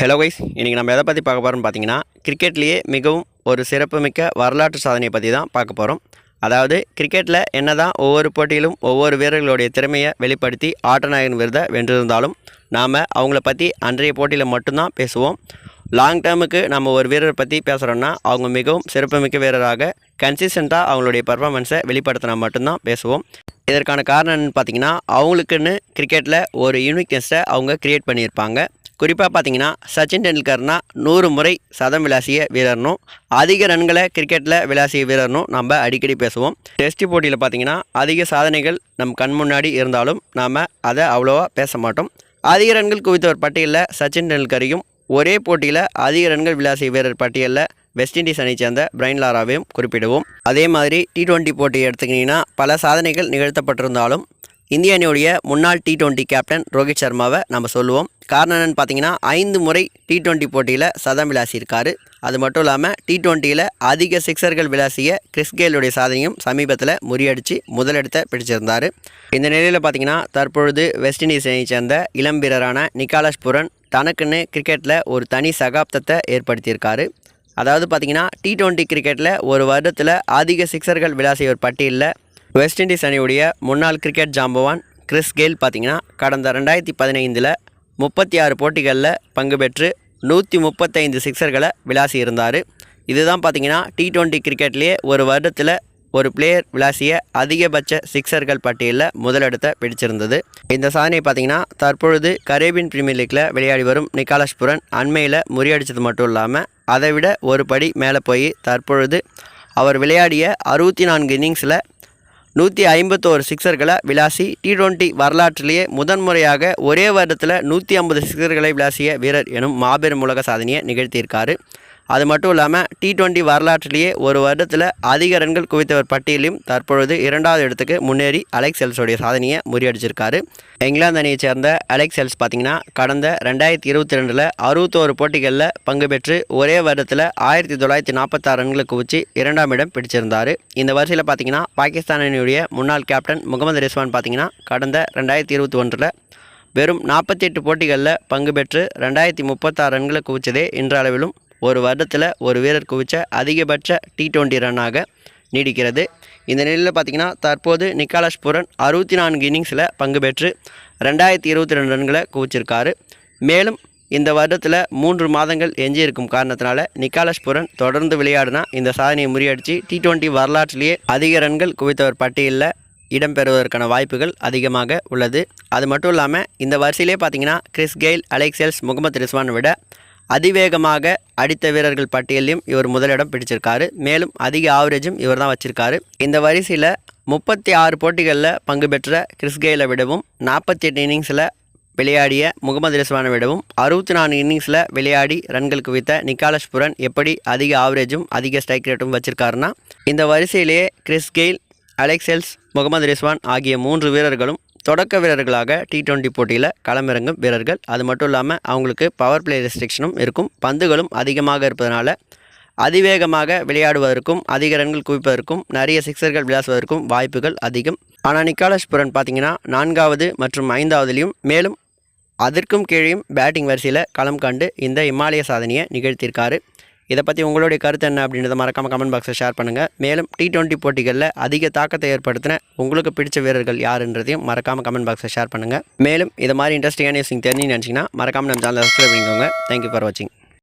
Hello wise இன்றைக்கி நம்ம எதை பற்றி பார்க்க போகிறோம்னு பார்த்தீங்கன்னா கிரிக்கெட்லேயே மிகவும் ஒரு சிறப்புமிக்க வரலாற்று சாதனையை பற்றி தான் பார்க்க போகிறோம் அதாவது கிரிக்கெட்டில் என்ன தான் ஒவ்வொரு போட்டியிலும் ஒவ்வொரு வீரர்களுடைய திறமையை வெளிப்படுத்தி ஆட்டநாயகன் விருதை வென்றிருந்தாலும் நாம் அவங்கள பற்றி அன்றைய போட்டியில் மட்டும்தான் பேசுவோம். லாங் டேர்முக்கு நம்ம ஒரு வீரரை பற்றி பேசுகிறோன்னா அவங்க மிகவும் சிறப்புமிக்க வீரராக கன்சிஸ்டண்ட்டாக அவங்களுடைய பர்ஃபார்மன்ஸை வெளிப்படுத்தினா மட்டும்தான் பேசுவோம். இதற்கான காரணம் என்னன்னு பார்த்தீங்கன்னா அவங்களுக்குன்னு கிரிக்கெட்டில் ஒரு யூனிக்னஸை அவங்க க்ரியேட் பண்ணியிருப்பாங்க. குறிப்பாக பார்த்தீங்கன்னா சச்சின் டெண்டுல்கர்னா நூறு முறை சதம் விளாசிய வீரர்னும் அதிக ரன்களை கிரிக்கெட்டில் விளாசிய வீரர்னும் நம்ம அடிக்கடி பேசுவோம். டெஸ்ட் போட்டியில் பார்த்தீங்கன்னா அதிக சாதனைகள் நம் கண் முன்னாடி இருந்தாலும் நாம் அதை அவ்வளோவா பேச மாட்டோம். அதிக ரன்கள் குவித்தவர் பட்டியலில் சச்சின் டெண்டுல்கரையும் ஒரே போட்டியில் அதிக ரன்கள் விளாசிய வீரர் பட்டியலில் வெஸ்ட் இண்டீஸ் அணியை சேர்ந்த பிரைன் லாராவையும் குறிப்பிடுவோம். அதே மாதிரி டி டுவெண்ட்டி போட்டியை எடுத்துக்கிட்டிங்கன்னா பல சாதனைகள் நிகழ்த்தப்பட்டிருந்தாலும் இந்திய அணியுடைய முன்னாள் டி டுவெண்ட்டி கேப்டன் ரோஹித் சர்மாவை நம்ம சொல்லுவோம். காரணம் என்னென்னு பார்த்தீங்கன்னா ஐந்து முறை டி டுவெண்ட்டி போட்டியில் சதம் விளாசியிருக்காரு. அது மட்டும் இல்லாமல் டி டுவெண்ட்டியில் அதிக சிக்ஸர்கள் விளாசிய கிறிஸ் கேலுடைய சாதனையும் சமீபத்தில் முறியடித்து முதலிடத்தை பிடிச்சிருந்தார். இந்த நிலையில் பார்த்தீங்கன்னா தற்பொழுது வெஸ்ட் இண்டீஸ் அணியை சேர்ந்த இளம் வீரரான நிக்காலஸ் புரன் தனக்குன்னு கிரிக்கெட்டில் ஒரு தனி சகாப்தத்தை ஏற்படுத்தியிருக்காரு. அதாவது பார்த்தீங்கன்னா டி டுவெண்ட்டி கிரிக்கெட்டில் ஒரு வருடத்தில் அதிக சிக்ஸர்கள் விளாசியவர் பட்டியலில் வெஸ்ட் இண்டீஸ் அணியுடைய முன்னாள் கிரிக்கெட் ஜாம்பவான் கிறிஸ் கெயில் பார்த்தீங்கன்னா கடந்த ரெண்டாயிரத்தி பதினைந்தில் முப்பத்தி ஆறு போட்டிகளில் பங்கு பெற்று நூற்றி முப்பத்தைந்து சிக்ஸர்களை விளாசி இருந்தார் இதுதான் பார்த்தீங்கன்னா டி டுவெண்ட்டி கிரிக்கெட்லேயே ஒரு வருடத்தில் ஒரு பிளேயர் விளாசிய அதிகபட்ச சிக்ஸர்கள் பட்டியலில் முதலிடத்தை பிடிச்சிருந்தது. இந்த சாதனை பார்த்தீங்கன்னா தற்பொழுது கரேபியன் பிரீமியர் லீக்கில் விளையாடி வரும் நிக்காலஸ் புரன் அண்மையில் முறியடித்தது மட்டும் இல்லாமல் அதை விட ஒரு படி மேலே போய் தற்பொழுது அவர் விளையாடிய அறுபத்தி நான்கு இன்னிங்ஸில் நூற்றி ஐம்பத்தோரு சிக்ஸர்களை விளாசி டி டுவெண்ட்டி வரலாற்றிலேயே முதன்முறையாக ஒரே வருடத்தில் நூற்றி ஐம்பது சிக்ஸர்களை விளாசிய வீரர் எனும் மாபெரும் உலக சாதனையை நிகழ்த்தியிருக்காரு. அது மட்டும் இல்லாமல் டி டுவெண்ட்டி வரலாற்றிலேயே ஒரு வருடத்தில் அதிக ரன்கள் குவித்தவர் பட்டியலையும் தற்பொழுது இரண்டாவது இடத்துக்கு முன்னேறி அலெக்ஸ் செல்ஸோடைய சாதனையை முறியடிச்சிருக்காரு. இங்கிலாந்து அணியை சேர்ந்த அலெக்ஸ் எல்ஸ் பார்த்தீங்கன்னா கடந்த ரெண்டாயிரத்தி இருபத்தி ரெண்டில் அறுபத்தோரு போட்டிகளில் பங்கு பெற்று ஒரே வருடத்தில் ஆயிரத்தி தொள்ளாயிரத்தி நாற்பத்தாறு ரன்களை குவிச்சு இரண்டாம் இடம் பிடிச்சிருந்தார். இந்த வரிசையில் பார்த்தீங்கன்னா பாகிஸ்தான் அணியுடைய முன்னாள் கேப்டன் முகமது ரிஸ்வான் பார்த்தீங்கன்னா கடந்த ரெண்டாயிரத்தி இருபத்தி ஒன்றில் வெறும் நாற்பத்தி எட்டு போட்டிகளில் பங்கு பெற்று ரெண்டாயிரத்தி முப்பத்தாறு ரன்களை குவிச்சதே இன்றளவிலும் ஒரு வருடத்தில் ஒரு வீரர் குவிச்ச அதிகபட்ச டி டுவெண்ட்டி ரன்னாக நீடிக்கிறது. இந்த நிலையில் பார்த்தீங்கன்னா தற்போது நிக்காலஸ் புரன் அறுபத்தி நான்கு இன்னிங்ஸில் பங்கு பெற்று ரெண்டாயிரத்தி இருபத்தி ரெண்டு ரன்களை குவிச்சிருக்காரு. மேலும் இந்த வருடத்தில் மூன்று மாதங்கள் எஞ்சி இருக்கும் காரணத்தினால நிக்காலஸ் புரன் தொடர்ந்து விளையாடினா இந்த சாதனையை முறியடித்து டி டுவெண்ட்டி வரலாற்றிலேயே அதிக ரன்கள் குவித்தவர் பட்டியலில் இடம்பெறுவதற்கான வாய்ப்புகள் அதிகமாக உள்ளது. அது மட்டும் இல்லாமல் இந்த வரிசையிலே பார்த்தீங்கன்னா Chris Gayle Alex Hales Mohammad Rizwan விட அதிவேகமாக அடித்த வீரர்கள் பட்டியலையும் இவர் முதலிடம் பிடிச்சிருக்காரு. மேலும் அதிக ஆவரேஜும் இவர் தான் வச்சிருக்காரு. இந்த வரிசையில் முப்பத்தி ஆறு போட்டிகளில் பங்கு பெற்ற கிறிஸ் கெயிலை விடவும் நாற்பத்தி எட்டு இன்னிங்ஸில் விளையாடிய முகமது ரிஸ்வானை விடவும் அறுபத்தி நான்கு இன்னிங்ஸில் விளையாடி ரன்கள் குவித்த நிக்காலஸ் புரன் எப்படி அதிக ஆவரேஜும் அதிக ஸ்ட்ரைக் ரேட்டும் வச்சிருக்காருன்னா இந்த வரிசையிலேயே Chris Gayle Alex Hales Mohammad Rizwan ஆகிய மூன்று வீரர்களும் தொடக்க வீரர்களாக டி டுவெண்ட்டி போட்டியில் களமிறங்கும் வீரர்கள். அது மட்டும் இல்லாமல் அவங்களுக்கு பவர் பிளே ரெஸ்ட்ரிக்ஷனும் இருக்கும். பந்துகளும் அதிகமாக இருப்பதனால அதிவேகமாக விளையாடுவதற்கும் அதிக ரன்கள் குவிப்பதற்கும் நிறைய சிக்ஸர்கள் விளாசுவதற்கும் வாய்ப்புகள் அதிகம். ஆனால் நிக்காலஸ் புரன் பார்த்தீங்கன்னா நான்காவது மற்றும் ஐந்தாவதுலேயும் மேலும் அதற்கும் கீழேயும் பேட்டிங் வரிசையில் களம் கண்டு இந்த இமாலய சாதனையை நிகழ்த்தியிருக்காரு. இதை பற்றி உங்களுடைய கருத்து என்ன அப்படின்றத மறக்காமல் கமெண்ட் பாக்ஸில் ஷேர் பண்ணுங்கள் மேலும் டி டுவெண்ட்டி போட்டிகளில் அதிக தாக்கத்தை ஏற்படுத்தின உங்களுக்கு பிடிச்ச வீரர்கள் யாருன்றதையும் மறக்காமல் கமெண்ட் பாக்ஸில் ஷேர் பண்ணுங்கள் மேலும் இது மாதிரி இன்ட்ரெஸ்டிங்கான நியூஸ் தெரிஞ்சு நினச்சிங்கன்னா மறக்காமல் நம்ம சேனலை சப்ஸ்கிரைப் பண்ணிக்கோங்க. தேங்க்யூ ஃபார் வாட்சிங்